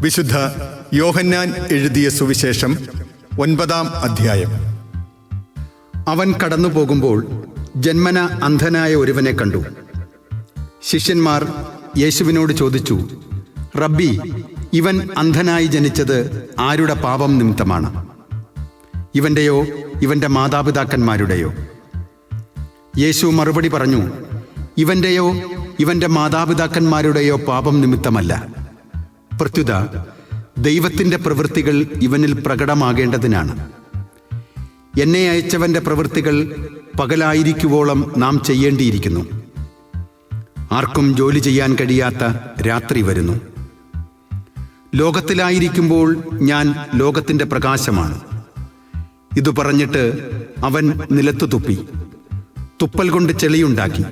വിശുദ്ധ യോഹന്നാൻ എഴുതിയ സുവിശേഷം ഒൻപതാം അധ്യായം. അവൻ കടന്നു പോകുമ്പോൾ ജന്മന അന്ധനായ ഒരുവനെ കണ്ടു. ശിഷ്യന്മാർ യേശുവിനോട് ചോദിച്ചു റബ്ബി ഇവൻ അന്ധനായി ജനിച്ചത് ആരുടെ പാപം നിമിത്തമാണ്? ഇവന്റെയോ ഇവന്റെ മാതാപിതാക്കന്മാരുടെയോ? യേശു മറുപടി പറഞ്ഞു ഇവന്റെയോ ഇവന്റെ മാതാപിതാക്കന്മാരുടെയോ പാപം നിമിത്തമല്ല. പ്രത്യുത ദൈവത്തിന്റെ പ്രവൃത്തികൾ ഇവനിൽ പ്രകടമാകേണ്ടതിനാണ്. എന്നെ അയച്ചവന്റെ പ്രവൃത്തികൾ പകലായിരിക്കുവോളം നാം ചെയ്യേണ്ടിയിരിക്കുന്നു. ആർക്കും ജോലി ചെയ്യാൻ കഴിയാത്ത രാത്രി വരുന്നു. ലോകത്തിലായിരിക്കുമ്പോൾ ഞാൻ ലോകത്തിന്റെ പ്രകാശമാണ്. ഇതു പറഞ്ഞിട്ട് അവൻ നിലത്തു തുപ്പി. തുപ്പൽ കൊണ്ട് ചെളിയുണ്ടാക്കി.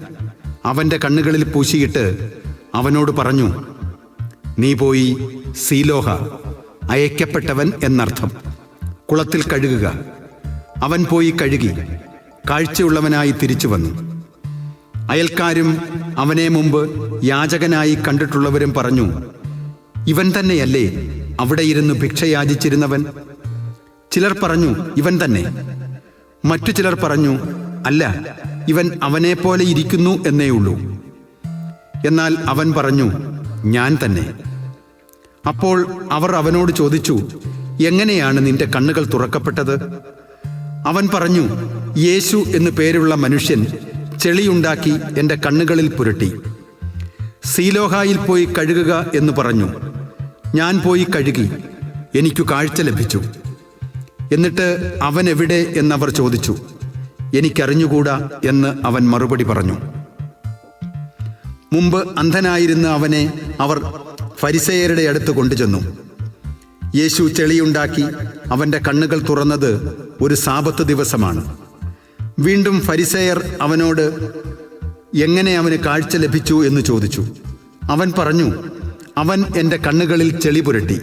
അവന്റെ കണ്ണുകളിൽ പൂശിയിട്ട് അവനോട് പറഞ്ഞു നീ പോയി സീലോഹ അയക്കപ്പെട്ടവൻ എന്നർത്ഥം. കുളത്തിൽ കഴുകുക. അവൻ പോയി കഴുകി കാഴ്ചയുള്ളവനായി തിരിച്ചു വന്നു. അയൽക്കാരും അവനെ മുമ്പ് യാചകനായി കണ്ടിട്ടുള്ളവരും പറഞ്ഞു ഇവൻ തന്നെയല്ലേ അവിടെ ഇരുന്ന് ഭിക്ഷയാചിച്ചിരുന്നവൻ? ചിലർ പറഞ്ഞു ഇവൻ തന്നെ. മറ്റു ചിലർ പറഞ്ഞു അല്ല ഇവൻ അവനെ പോലെ ഇരിക്കുന്നു എന്നേ ഉള്ളൂ. എന്നാൽ അവൻ പറഞ്ഞു ഞാൻ തന്നെ. അപ്പോൾ അവർ അവനോട് ചോദിച്ചു എങ്ങനെയാണ് നിന്റെ കണ്ണുകൾ തുറക്കപ്പെട്ടത്? അവൻ പറഞ്ഞു യേശു എന്നു പേരുള്ള മനുഷ്യൻ ചെളിയുണ്ടാക്കി എന്റെ കണ്ണുകളിൽ പുരട്ടി. സീലോഹായിൽ പോയി കഴുകുക എന്ന് പറഞ്ഞു. ഞാൻ പോയി കഴുകി എനിക്കു കാഴ്ച ലഭിച്ചു. എന്നിട്ട് അവൻ എവിടെ എന്നവർ ചോദിച്ചു എനിക്കറിഞ്ഞുകൂടാ? എന്ന് അവൻ മറുപടി പറഞ്ഞു. മുമ്പ് അന്ധനായിരുന്ന അവനെ അവർ ഫരിസേയരുടെ അടുത്ത് കൊണ്ടുചെന്നു. യേശു ചെളിയുണ്ടാക്കി അവന്റെ കണ്ണുകൾ തുറന്നത് ഒരു സാപത്ത് ദിവസമാണ്. വീണ്ടും ഫരിസേയർ അവനോട് എങ്ങനെ അവന് കാഴ്ച ലഭിച്ചു? എന്ന് ചോദിച്ചു. അവൻ പറഞ്ഞു അവൻ എന്റെ കണ്ണുകളിൽ ചെളി പുരട്ടി.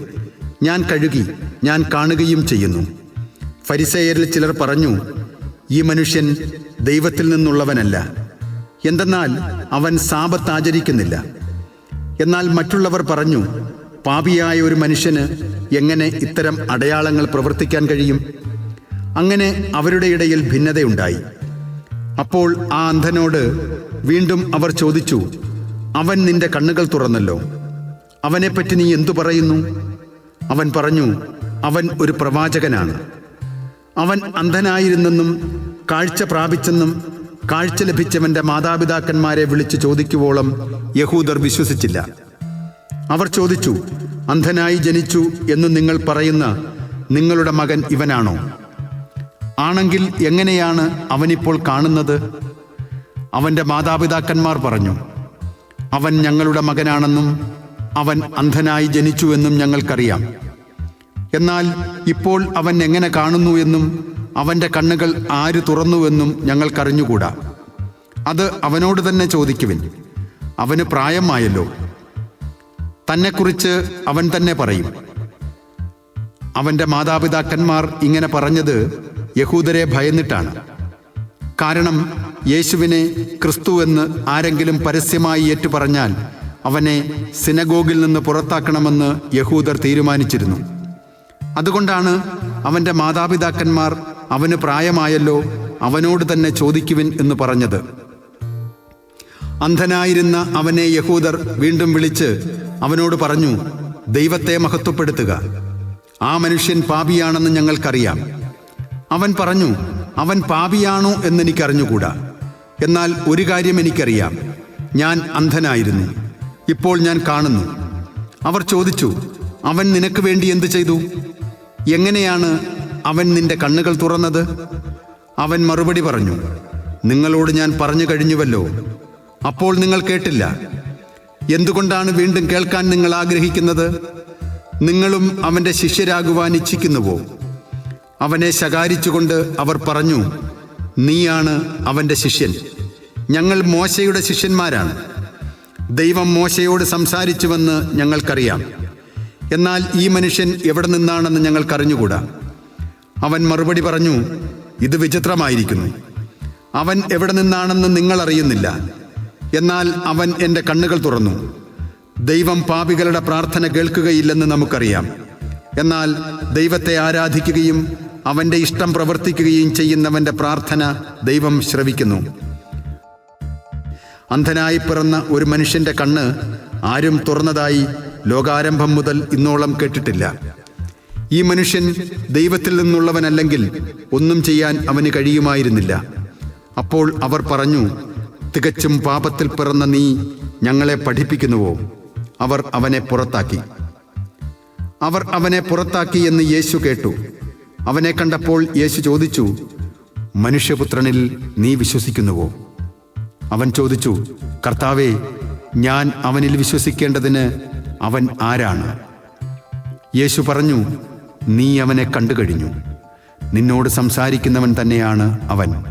ഞാൻ കഴുകി ഞാൻ കാണുകയും ചെയ്യുന്നു. ഫരിസേയരിൽ ചിലർ പറഞ്ഞു ഈ മനുഷ്യൻ ദൈവത്തിൽ നിന്നുള്ളവനല്ല. എന്തെന്നാൽ അവൻ സാപത്ത് ആചരിക്കുന്നില്ല. എന്നാൽ മറ്റുള്ളവർ പറഞ്ഞു പാപിയായ ഒരു മനുഷ്യന് എങ്ങനെ ഇത്തരം അടയാളങ്ങൾ പ്രവർത്തിക്കാൻ കഴിയും? അങ്ങനെ അവരുടെ ഇടയിൽ ഭിന്നതയുണ്ടായി. അപ്പോൾ ആ അന്ധനോട് വീണ്ടും അവർ ചോദിച്ചു അവൻ നിന്റെ കണ്ണുകൾ തുറന്നല്ലോ. അവനെപ്പറ്റി നീ എന്തു പറയുന്നു? അവൻ പറഞ്ഞു അവൻ ഒരു പ്രവാചകനാണ്. അവൻ അന്ധനായിരുന്നെന്നും കാഴ്ച പ്രാപിച്ചെന്നും കാഴ്ച ലഭിച്ചവന്റെ മാതാപിതാക്കന്മാരെ വിളിച്ചു ചോദിക്കുവോളം യഹൂദർ വിശ്വസിച്ചില്ല. അവർ ചോദിച്ചു അന്ധനായി ജനിച്ചു എന്ന് നിങ്ങൾ പറയുന്ന നിങ്ങളുടെ മകൻ ഇവനാണോ? ആണെങ്കിൽ എങ്ങനെയാണ് അവനിപ്പോൾ കാണുന്നത്? അവന്റെ മാതാപിതാക്കന്മാർ പറഞ്ഞു അവൻ ഞങ്ങളുടെ മകനാണെന്നും അവൻ അന്ധനായി ജനിച്ചു ജനിച്ചുവെന്നും ഞങ്ങൾക്കറിയാം. എന്നാൽ ഇപ്പോൾ അവൻ എങ്ങനെ കാണുന്നു എന്നും അവന്റെ കണ്ണുകൾ ആര് തുറന്നുവെന്നും ഞങ്ങൾക്കറിഞ്ഞുകൂടാ. അത് അവനോട് തന്നെ ചോദിക്കുവിൻ. അവന് പ്രായമായല്ലോ. തന്നെക്കുറിച്ച് അവൻ തന്നെ പറയും. അവന്റെ മാതാപിതാക്കന്മാർ ഇങ്ങനെ പറഞ്ഞത് യഹൂദരെ ഭയന്നിട്ടാണ്. കാരണം യേശുവിനെ ക്രിസ്തു എന്ന് ആരെങ്കിലും പരസ്യമായി ഏറ്റുപറഞ്ഞാൽ അവനെ സിനഗോഗിൽ നിന്ന് പുറത്താക്കണമെന്ന് യഹൂദർ തീരുമാനിച്ചിരുന്നു. അതുകൊണ്ടാണ് അവന്റെ മാതാപിതാക്കന്മാർ അവന് പ്രായമായല്ലോ അവനോട് തന്നെ ചോദിക്കുവിൻ എന്ന് പറഞ്ഞത്. അന്ധനായിരുന്ന അവനെ യഹൂദർ വീണ്ടും വിളിച്ച് അവനോട് പറഞ്ഞു ദൈവത്തെ മഹത്വപ്പെടുത്തുക. ആ മനുഷ്യൻ പാപിയാണെന്ന് ഞങ്ങൾക്കറിയാം. അവൻ പറഞ്ഞു അവൻ പാപിയാണോ എന്നെനിക്കറിഞ്ഞുകൂടാ. എന്നാൽ ഒരു കാര്യം എനിക്കറിയാം. ഞാൻ അന്ധനായിരുന്നു. ഇപ്പോൾ ഞാൻ കാണുന്നു. അവർ ചോദിച്ചു അവൻ നിനക്ക് വേണ്ടി എന്ത് ചെയ്തു? എങ്ങനെയാണ് അവൻ നിന്റെ കണ്ണുകൾ തുറന്നത്? അവൻ മറുപടി പറഞ്ഞു നിങ്ങളോട് ഞാൻ പറഞ്ഞു കഴിഞ്ഞുവല്ലോ. അപ്പോൾ നിങ്ങൾ കേട്ടില്ല. എന്തുകൊണ്ടാണ് വീണ്ടും കേൾക്കാൻ നിങ്ങൾ ആഗ്രഹിക്കുന്നത്? നിങ്ങളും അവന്റെ ശിഷ്യരാകുവാൻ ഇച്ഛിക്കുന്നുവോ? അവനെ ശകാരിച്ചുകൊണ്ട് അവർ പറഞ്ഞു നീയാണ് അവന്റെ ശിഷ്യൻ. ഞങ്ങൾ മോശയുടെ ശിഷ്യന്മാരാണ്. ദൈവം മോശയോട് സംസാരിച്ചുവെന്ന് ഞങ്ങൾക്കറിയാം. എന്നാൽ ഈ മനുഷ്യൻ എവിടെ നിന്നാണെന്ന് ഞങ്ങൾക്കറിഞ്ഞുകൂടാ? അവൻ മറുപടി പറഞ്ഞു ഇത് വിചിത്രമായിരിക്കുന്നു. അവൻ എവിടെ നിന്നാണെന്ന് നിങ്ങൾ അറിയുന്നില്ല. എന്നാൽ അവൻ എന്റെ കണ്ണുകൾ തുറന്നു. ദൈവം പാപികളുടെ പ്രാർത്ഥന കേൾക്കുകയില്ലെന്ന് നമുക്കറിയാം. എന്നാൽ ദൈവത്തെ ആരാധിക്കുകയും അവന്റെ ഇഷ്ടം പ്രവർത്തിക്കുകയും ചെയ്യുന്നവന്റെ പ്രാർത്ഥന ദൈവം ശ്രവിക്കുന്നു. അന്ധനായി പിറന്ന ഒരു മനുഷ്യന്റെ കണ്ണ് ആരും തുറന്നതായി ലോകാരംഭം മുതൽ ഇന്നോളം കേട്ടിട്ടില്ല. ഈ മനുഷ്യൻ ദൈവത്തിൽ നിന്നുള്ളവനല്ലെങ്കിൽ ഒന്നും ചെയ്യാൻ അവന് കഴിയുമായിരുന്നില്ല. അപ്പോൾ അവർ പറഞ്ഞു തികച്ചും പാപത്തിൽ പിറന്ന നീ ഞങ്ങളെ പഠിപ്പിക്കുന്നുവോ? അവർ അവനെ പുറത്താക്കി. അവർ അവനെ പുറത്താക്കി എന്ന് യേശു കേട്ടു. അവനെ കണ്ടപ്പോൾ യേശു ചോദിച്ചു മനുഷ്യപുത്രനിൽ നീ വിശ്വസിക്കുന്നുവോ? അവൻ ചോദിച്ചു കർത്താവെ ഞാൻ അവനിൽ വിശ്വസിക്കേണ്ടതിന് അവൻ ആരാണ്? യേശു പറഞ്ഞു നീ അവനെ കണ്ടു കഴിഞ്ഞു നിന്നോട് സംസാരിക്കുന്നവൻ തന്നെയാണ് അവൻ.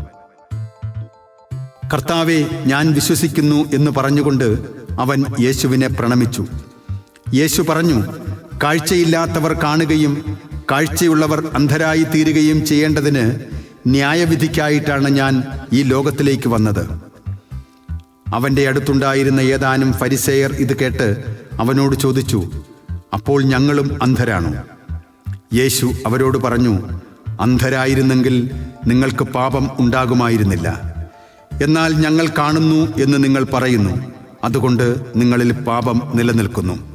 കർത്താവെ ഞാൻ വിശ്വസിക്കുന്നു എന്ന് പറഞ്ഞുകൊണ്ട് അവൻ യേശുവിനെ പ്രണമിച്ചു. യേശു പറഞ്ഞു കാഴ്ചയില്ലാത്തവർ കാണുകയും കാഴ്ചയുള്ളവർ അന്ധരായി തീരുകയും ചെയ്യേണ്ടതിന് ന്യായവിധിക്കായിട്ടാണ് ഞാൻ ഈ ലോകത്തിലേക്ക് വന്നത്. അവന്റെ അടുത്തുണ്ടായിരുന്ന ഏതാനും ഫരിസേയർ ഇത് കേട്ട് അവനോട് ചോദിച്ചു അപ്പോൾ ഞങ്ങളും അന്ധരാണോ? യേശു അവരോട് പറഞ്ഞു അന്ധരായിരുന്നെങ്കിൽ നിങ്ങൾക്ക് പാപം ഉണ്ടാകുമായിരുന്നില്ല. എന്നാൽ ഞങ്ങൾ കാണുന്നു എന്ന് നിങ്ങൾ പറയുന്നു. അതുകൊണ്ട് നിങ്ങളിൽ പാപം നിലനിൽക്കുന്നു.